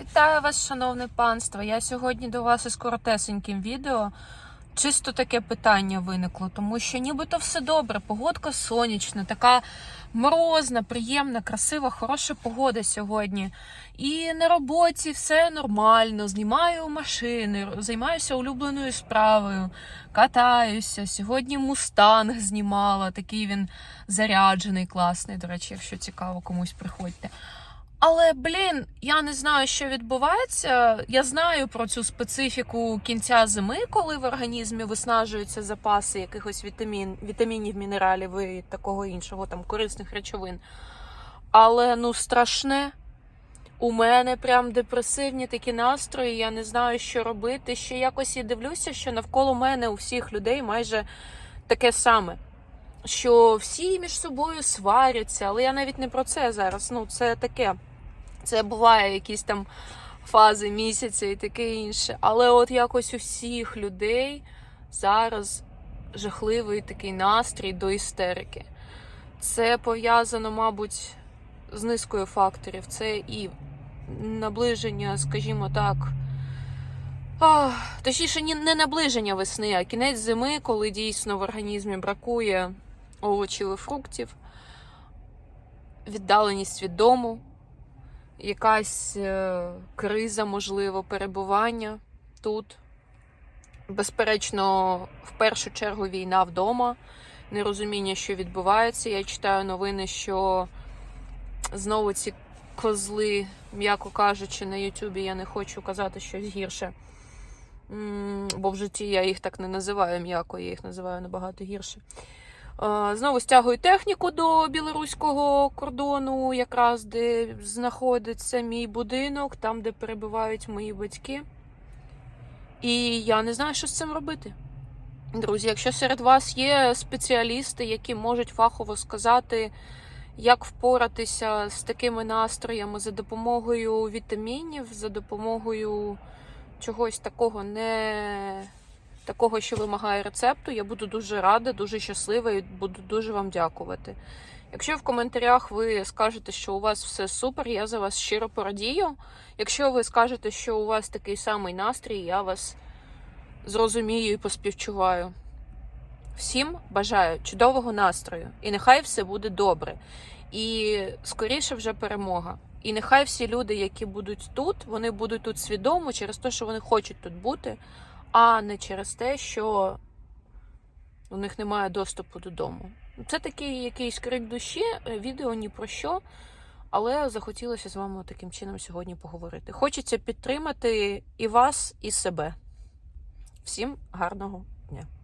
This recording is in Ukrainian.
Вітаю вас, шановне панство. Я сьогодні до вас із коротесеньким відео. Чисто таке питання виникло, тому що нібито все добре, погодка сонячна, така морозна, приємна, красива, хороша погода сьогодні. І на роботі все нормально. Знімаю машини, займаюся улюбленою справою, катаюся. Сьогодні мустанг знімала, такий він заряджений, класний. До речі, якщо цікаво, комусь приходьте. Але блін, я не знаю, що відбувається. Я знаю про цю специфіку кінця зими, коли в організмі виснажуються запаси якихось вітамін, вітамінів, мінералів і такого іншого, там корисних речовин. Але ну страшне. У мене прям депресивні такі настрої. Я не знаю, що робити. Ще якось і дивлюся, що навколо мене у всіх людей майже таке саме. Що всі між собою сваряться, але я навіть не про це зараз. Ну, це таке. Це буває якісь там фази місяця і таке інше. Але от якось у всіх людей зараз жахливий такий настрій до істерики. Це пов'язано, мабуть, з низкою факторів. Це і наближення, скажімо так. Ах, точніше, не наближення весни, а кінець зими, коли дійсно в організмі бракує овочів і фруктів, віддаленість від дому, якась е, криза, можливо, перебування тут. Безперечно, в першу чергу війна вдома, нерозуміння, що відбувається. Я читаю новини, що знову ці козли, м'яко кажучи, на Ютубі я не хочу казати щось гірше. Бо в житті я їх так не називаю м'яко, я їх називаю набагато гірше. Е, Знову стягую техніку до білоруського кордону, якраз де знаходиться мій будинок, там, де перебувають мої батьки. І я не знаю, що з цим робити. Друзі, якщо серед вас є спеціалісти, які можуть фахово сказати, як впоратися з такими настроями за допомогою вітамінів, за допомогою чогось такого не такого, що вимагає рецепту, я буду дуже рада, дуже щаслива і буду дуже вам дякувати. Якщо в коментарях ви скажете, що у вас все супер, я за вас щиро порадію. Якщо ви скажете, що у вас такий самий настрій, я вас зрозумію і поспівчуваю. Всім бажаю чудового настрою, і нехай все буде добре. І скоріше вже перемога. І нехай всі люди, які будуть тут, вони будуть тут свідомо через те, що вони хочуть тут бути, а не через те, що у них немає доступу додому. Це такий якийсь крик душі, е, відео ні про що, але захотілося з вами таким чином сьогодні поговорити. Хочеться підтримати і вас, і себе. Всім гарного дня!